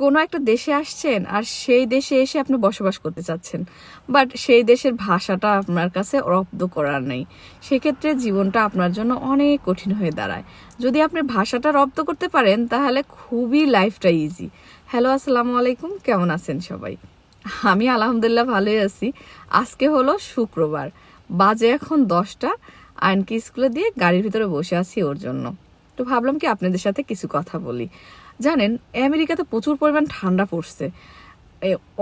কোনো একটা দেশে আসছেন আর সেই দেশে এসে আপনি বসবাস করতে চাচ্ছেন। বাট সেই দেশের ভাষাটা আপনার কাছে রপ্ত করার নেই। সেক্ষেত্রে জীবনটা আপনার জন্য অনেক কঠিন হয়ে দাঁড়ায়। যদি আপনি ভাষাটা রপ্ত করতে পারেন, তাহলে খুবই লাইফটা ইজি হ্যালো আসসালামু আলাইকুম। কেমন আছেন সবাই? আমি আলহামদুলিল্লাহ ভালোই আছি। আজকে হলো শুক্রবার। বাজে এখন দশটা। আয়নকে স্কুলে দিয়ে গাড়ির ভিতরে বসে আছি ওর জন্য। তো ভাবলাম কি আপনাদের সাথে কিছু কথা বলি। জানেন, আমেরিকাতে প্রচুর পরিমাণ ঠান্ডা পড়ছে।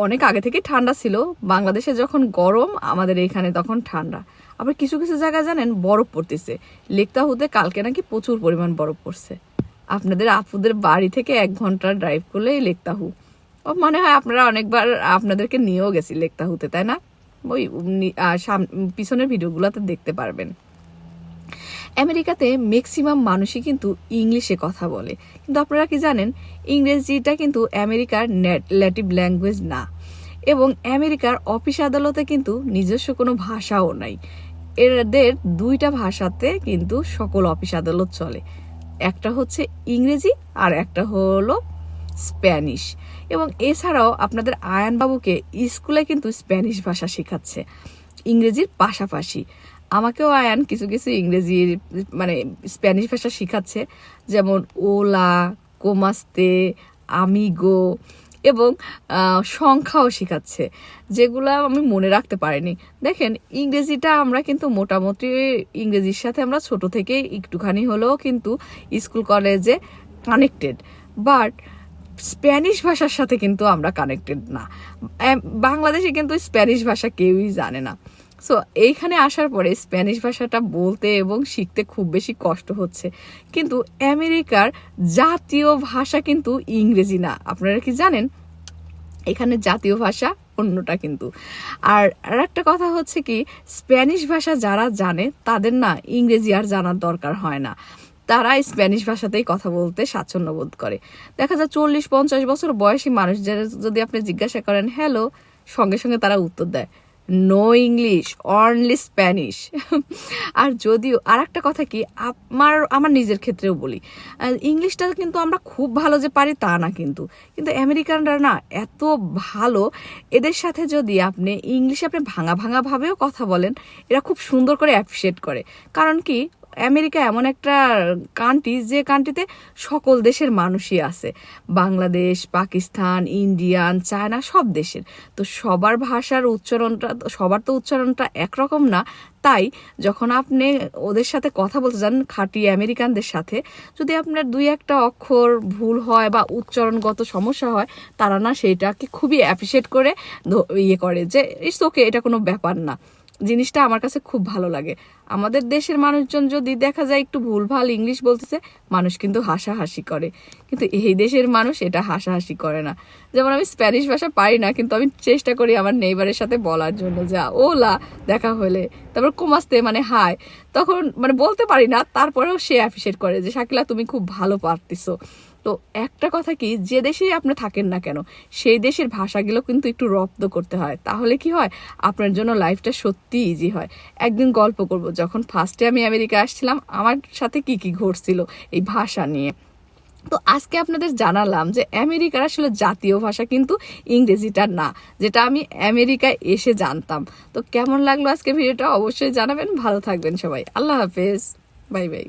অনেক আগে থেকে ঠান্ডা ছিল। বাংলাদেশে যখন গরম, আমাদের এখানে তখন ঠান্ডা। আবার কিছু কিছু জায়গায় জানেন, বরফ পড়তেছে। লেকতাহুতে কালকে নাকি প্রচুর পরিমাণ বরফ পড়ছে। আপনাদের আপুদের বাড়ি থেকে এক ঘণ্টা ড্রাইভ করলে এই লেকতাহু মনে হয় আপনারা অনেকবার আপনাদেরকে নিয়েও গেছি লেকতাহুতে তাই না? ওই পিছনের ভিডিওগুলোতে দেখতে পারবেন। আমেরিকাতে ম্যাক্সিমাম মানুষই কিন্তু ইংলিশে কথা বলে। কিন্তু আপনারা কি জানেন, ইংরেজিটা কিন্তু আমেরিকার ল্যাটিভ ল্যাঙ্গুয়েজ না। এবং আমেরিকার অফিস আদালতে কিন্তু নিজস্ব কোনো ভাষাও নাই। এদের দুইটা ভাষাতে কিন্তু সকল অফিস আদালত চলে। একটা হচ্ছে ইংরেজি আর একটা হলো স্প্যানিশ। এবং এছাড়াও আপনাদের আয়ান বাবুকে স্কুলে কিন্তু স্প্যানিশ ভাষা শেখাচ্ছে। ইংরেজির পাশাপাশি। আমাকেও আয়ান কিছু কিছু ইংরেজির মানে স্প্যানিশ ভাষা শেখাচ্ছে। যেমন, ওলা, কোমাস্তে, আমিগো এবং সংখ্যাও শেখাচ্ছে, যেগুলো আমি মনে রাখতে পারিনি। দেখেন, ইংরেজিটা আমরা কিন্তু মোটামুটি ইংরেজির সাথে আমরা ছোট থেকেই একটুখানি হলেও কিন্তু স্কুল, কলেজে কানেক্টেড বাট স্প্যানিশ ভাষার সাথে কিন্তু আমরা কানেক্টেড না। বাংলাদেশে কিন্তু স্প্যানিশ ভাষা কেউই জানে না। সো এইখানে আসার পরে স্প্যানিশ ভাষাটা বলতে এবং শিখতে খুব বেশি কষ্ট হচ্ছে। কিন্তু আমেরিকার জাতীয় ভাষা কিন্তু ইংরেজি না। আপনারা কি জানেন? এখানে জাতীয় ভাষা অন্যটা কিন্তু। আর আর একটা কথা হচ্ছে কি স্প্যানিশ ভাষা যারা জানে, তাদের না ইংরেজি আর জানার দরকার হয় না। তারা স্প্যানিশ ভাষাতেই কথা বলতে স্বাচ্ছন্দ্য বোধ করে। দেখা যায় চল্লিশ পঞ্চাশ বছর বয়সী মানুষদের যদি আপনি জিজ্ঞাসা করেন হ্যালো সঙ্গে সঙ্গে তারা উত্তর দেয়। নো ইংলিশ অনলি স্প্যানিশ আর যদিও আর একটা কথা কি, আমার আমার নিজের ক্ষেত্রেও বলি ইংলিশটা কিন্তু আমরা খুব ভালো যে পারি তা না কিন্তু। কিন্তু আমেরিকানরা না এত ভালো, এদের সাথে যদি আপনি ইংলিশে আপনি ভাঙা ভাঙাভাবেও কথা বলেন, এরা খুব সুন্দর করে অ্যাপ্রিসিয়েট করে। কারণ কি আমেরিকা এমন একটা কান্ট্রি যে কান্ট্রিতে সকল দেশের মানুষই আছে। বাংলাদেশ, পাকিস্তান, ইন্ডিয়ান, চায়না, সব দেশের। তো সবার ভাষার উচ্চারণটা, সবার তো উচ্চারণটা একরকম না। তাই যখন আপনি ওদের সাথে কথা বলতে যান, খাঁটি আমেরিকানদের সাথে, যদি আপনার দুই একটা অক্ষর ভুল হয় বা উচ্চারণগত সমস্যা হয়, তারা না সেইটাকে খুবই অ্যাপ্রিসিয়েট করে ইয়ে করে যে ইটস ওকে এটা কোনো ব্যাপার না। জিনিসটা আমার কাছে খুব ভালো লাগে। আমাদের দেশের মানুষজন যদি দেখা যায় একটু ভুলভাল ইংলিশ বলতেছে, মানুষ কিন্তু হাসাহাসি করে। কিন্তু এই দেশের মানুষ এটা হাসাহাসি করে না। যেমন আমি স্প্যানিশ ভাষা পারি না, কিন্তু আমি চেষ্টা করি আমার নেইবারের সাথে বলার জন্য যা, ওলা, দেখা হলে। তারপর কুমাস্তে মানে হাই। তখন মানে বলতে পারি না, তারপরেও সে অ্যাপ্রিসিয়েট করে যে, শাকিলা, তুমি খুব ভালো পারতেছো। তো একটা কথা কি, যে দেশেই আপনি থাকেন না কেন, সেই দেশের ভাষাগুলো কিন্তু একটু রপ্ত করতে হয়। তাহলে কি হয়? আপনার জন্য লাইফটা সত্যি ইজি হয়। একদিন গল্প করব যখন ফার্স্টে আমি আমেরিকা আসছিলাম, আমার সাথে কি কি ঘটছিল এই ভাষা নিয়ে? তো আজকে আপনাদের জানালাম যে আমেরিকার আসলে জাতীয় ভাষা কিন্তু ইংরেজিটা না, যেটা আমি আমেরিকায় এসে জানতাম। তো কেমন লাগল আজকে ভিডিওটা? অবশ্যই জানাবেন। ভালো থাকবেন সবাই। আল্লাহ হাফেজ। Bye bye.